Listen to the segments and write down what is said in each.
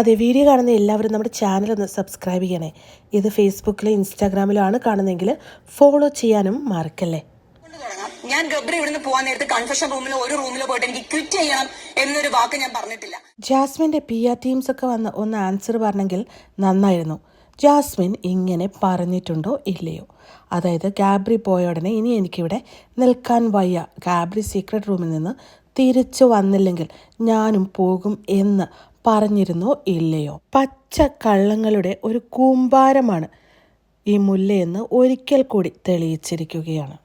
അതെ വീഡിയോ കാണുന്ന എല്ലാവരും നമ്മുടെ ചാനൽ ഒന്ന് സബ്സ്ക്രൈബ് ചെയ്യണേ. ഇത് ഫേസ്ബുക്കിലും ഇൻസ്റ്റാഗ്രാമിലും ആണ് കാണുന്നതെങ്കിൽ ഫോളോ ചെയ്യാനും മറക്കല്ലേ? ഞാൻ ഗബ്രി ഇവിടുന്ന് പോകാൻ നേരത്തെ കൺഫെഷൻ റൂമിലോ ഒരു റൂമിലോ പോയിട്ട് എനിക്ക് ക്വിറ്റ് ചെയ്യണം എന്നൊരു വാക്ക് ഞാൻ പറഞ്ഞിട്ടില്ല. ജാസ്മിന്റെ പി ആർ ടീംസ് ഒക്കെ വന്ന് ഒന്ന് ആൻസർ പറഞ്ഞെങ്കിൽ നന്നായിരുന്നു. ജാസ്മിൻ ഇങ്ങനെ പറഞ്ഞിട്ടുണ്ടോ ഇല്ലയോ? അതായത് ഗാബ്രി പോയ ഉടനെ ഇനി എനിക്കിവിടെ നിൽക്കാൻ വയ്യ. ഗാബ്രി സീക്രട്ട് റൂമിൽ നിന്ന് തിരിച്ചു വന്നില്ലെങ്കിൽ ഞാനും പോകും എന്ന് പറഞ്ഞിരുന്നോ ഇല്ലയോ? പച്ച കള്ളങ്ങളുടെ ഒരു കൂമ്പാരമാണ് ഈ മുല്ലയെന്ന് ഒരിക്കൽ കൂടി തെളിയിച്ചിരിക്കുകയാണ്.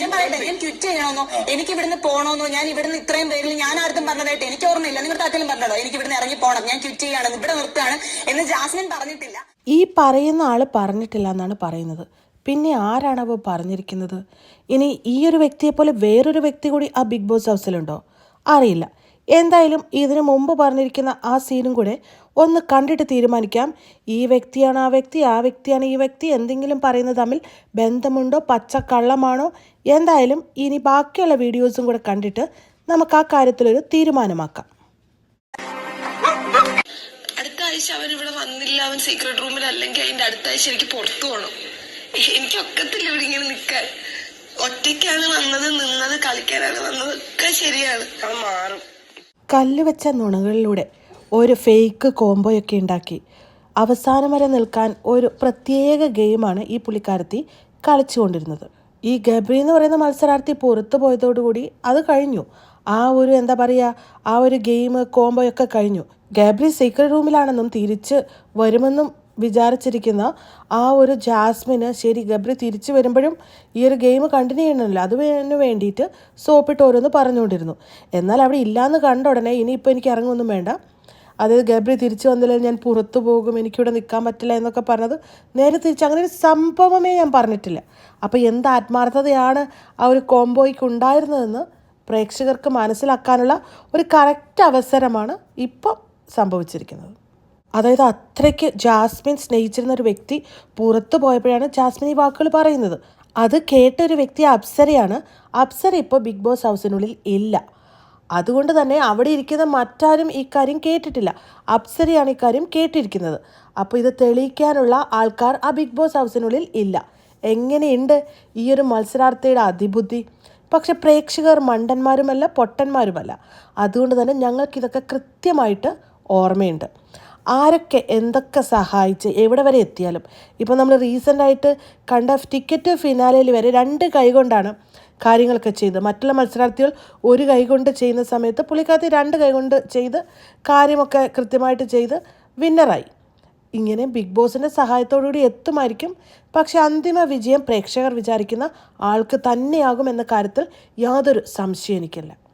ഞാൻ പറയട്ടെ ഞാൻ ക്വിറ്റ് ചെയ്യണമെന്നോ എനിക്ക് ഇവിടുന്ന് പോകണമെന്നോ ഞാൻ ഇവിടുന്ന് ഇത്രയും പേരിൽ ഞാൻ ആർക്കും പറഞ്ഞതായിട്ട് എനിക്ക് ഓർമ്മയില്ല. നിങ്ങൾ താറ്റലും പറഞ്ഞതോ എനിക്ക് ഇവിടുന്ന് ഇറങ്ങി പോകണം ഞാൻ ക്വിറ്റ് ചെയ്യാണ് ഇവിടെ നിർത്തുകയാണ് എന്ന് ജാസ്മിൻ പറഞ്ഞിട്ടില്ല. ഈ പറയുന്ന ആൾ പറഞ്ഞിട്ടില്ല എന്നാണ് പറയുന്നത്. പിന്നെ ആരാണവ പറഞ്ഞിരിക്കുന്നത്? ഇനി ഈ ഒരു വ്യക്തിയെ പോലെ വേറൊരു വ്യക്തി കൂടി ആ ബിഗ് ബോസ് ഹൗസിലുണ്ടോ? അറിയില്ല. എന്തായാലും ഇതിനു മുമ്പ് പറഞ്ഞിരിക്കുന്ന ആ സീനും കൂടെ ഒന്ന് കണ്ടിട്ട് തീരുമാനിക്കാം. ഈ വ്യക്തിയാണ് ആ വ്യക്തി ആ വ്യക്തിയാണ് ഈ വ്യക്തി എന്തെങ്കിലും പറയുന്നത് തമ്മിൽ ബന്ധമുണ്ടോ പച്ചക്കള്ളമാണോ? എന്തായാലും ഇനി ബാക്കിയുള്ള വീഡിയോസും കൂടെ കണ്ടിട്ട് നമുക്ക് ആ കാര്യത്തിലൊരു തീരുമാനമാക്കാം. അടുത്ത ആഴ്ച അവൻ ഇവിടെ വന്നില്ല. അവൻ സീക്രട്ട് റൂമിൽ അല്ലെങ്കിൽ അതിന്റെ അടുത്ത ആഴ്ച എനിക്ക് പുറത്തു പോകണം എനിക്ക് ഒക്കത്തില്ല ഇവിടെ ഇങ്ങനെ നിൽക്കാൻ. ഒറ്റയ്ക്കാണ് വന്നത് നിന്നത് കളിക്കാനാണ് വന്നത് ഒക്കെ ശരിയാണ്. അവൻ മാറും. കല്ല് വെച്ച നുണകളിലൂടെ ഒരു ഫേക്ക് കോംബോയൊക്കെ ഉണ്ടാക്കി. അവസാനം വരെ നിൽക്കാൻ ഒരു പ്രത്യേക ഗെയിമാണ് ഈ പുള്ളിക്കാരത്തി കളിച്ചുകൊണ്ടിരുന്നത്. ഈ ഗബ്രി എന്ന് പറയുന്ന മത്സരാർത്ഥി പുറത്തു പോയതോടുകൂടി അത് കഴിഞ്ഞു. ആ ഒരു എന്താ പറയുക ആ ഒരു ഗെയിം കോംബോയൊക്കെ കഴിഞ്ഞു. ഗബ്രി സീക്രട്ട് റൂമിലാണെന്നും തിരിച്ച് വരുമെന്നും വിചാരിച്ചിരിക്കുന്ന ആ ഒരു ജാസ്മിന് ശരി ഗബ്രി തിരിച്ചു വരുമ്പോഴും ഈ ഒരു ഗെയിം കണ്ടിന്യൂ ചെയ്യണമല്ലോ. അതിന് വേണ്ടിയിട്ട് സോപ്പിട്ട് ഓരോന്ന് പറഞ്ഞുകൊണ്ടിരുന്നു. എന്നാൽ അവിടെ ഇല്ലാന്ന് കണ്ട ഉടനെ ഇനിയിപ്പോൾ എനിക്ക് ഇറങ്ങുമൊന്നും വേണ്ട. അതായത് ഗബ്രി തിരിച്ചു വന്നില്ലെങ്കിൽ ഞാൻ പുറത്തു പോകും എനിക്കിവിടെ നിൽക്കാൻ പറ്റില്ല എന്നൊക്കെ പറഞ്ഞത് നേരെ തിരിച്ച് അങ്ങനെ ഒരു സംഭവമേ ഞാൻ പറഞ്ഞിട്ടില്ല. അപ്പോൾ എന്ത് ആത്മാർത്ഥതയാണ് ആ ഒരു കോംബോയ്ക്ക് ഉണ്ടായിരുന്നതെന്ന് പ്രേക്ഷകർക്ക് മനസ്സിലാക്കാനുള്ള ഒരു കറക്റ്റ് അവസരമാണ് ഇപ്പം സംഭവിച്ചിരിക്കുന്നത്. അതായത് അത്രയ്ക്ക് ജാസ്മിൻ സ്നേഹിച്ചിരുന്ന ഒരു വ്യക്തി പുറത്തു പോയപ്പോഴാണ് ജാസ്മിൻ ഈ വാക്കുകൾ പറയുന്നത്. അത് കേട്ട ഒരു വ്യക്തി അപ്സരയാണ്. അപ്സര ഇപ്പോൾ ബിഗ് ബോസ് ഹൗസിനുള്ളിൽ ഇല്ല. അതുകൊണ്ട് തന്നെ അവിടെ ഇരിക്കുന്ന മറ്റാരും ഇക്കാര്യം കാര്യം കേട്ടിട്ടില്ല. അപ്സരയാണ് ഇക്കാര്യം കേട്ടിരിക്കുന്നത്. അപ്പോൾ ഇത് തെളിയിക്കാനുള്ള ആൾക്കാർ ആ ബിഗ് ബോസ് ഹൗസിനുള്ളിൽ ഇല്ല. എങ്ങനെയുണ്ട് ഈ ഒരു മത്സരാർത്ഥിയുടെ അതിബുദ്ധി? പക്ഷെ പ്രേക്ഷകർ മണ്ടന്മാരുമല്ല പൊട്ടന്മാരുമല്ല. അതുകൊണ്ട് തന്നെ ഞങ്ങൾക്കിതൊക്കെ കൃത്യമായിട്ട് ഓർമ്മയുണ്ട്. ആരൊക്കെ എന്തൊക്കെ സഹായിച്ച് എവിടെ വരെ എത്തിയാലും. ഇപ്പോൾ നമ്മൾ റീസെന്റായിട്ട് കണ്ട ടിക്കറ്റ് ഫിനാലയിൽ വരെ രണ്ട് കൈകൊണ്ടാണ് കാര്യങ്ങളൊക്കെ ചെയ്ത് മറ്റുള്ള മത്സരാർത്ഥികൾ ഒരു കൈ കൊണ്ട് ചെയ്യുന്ന സമയത്ത് പുള്ളിക്കാരത്തി രണ്ട് കൈ കൊണ്ട് ചെയ്ത് കാര്യമൊക്കെ കൃത്യമായിട്ട് ചെയ്ത് വിന്നറായി. ഇങ്ങനെ ബിഗ് ബോസിന്റെ സഹായത്തോടുകൂടി എത്തുമായിരിക്കും. പക്ഷേ അന്തിമ വിജയം പ്രേക്ഷകർ വിചാരിക്കുന്ന ആൾക്ക് തന്നെയാകും എന്ന കാര്യത്തിൽ യാതൊരു സംശയം എനിക്കില്ല.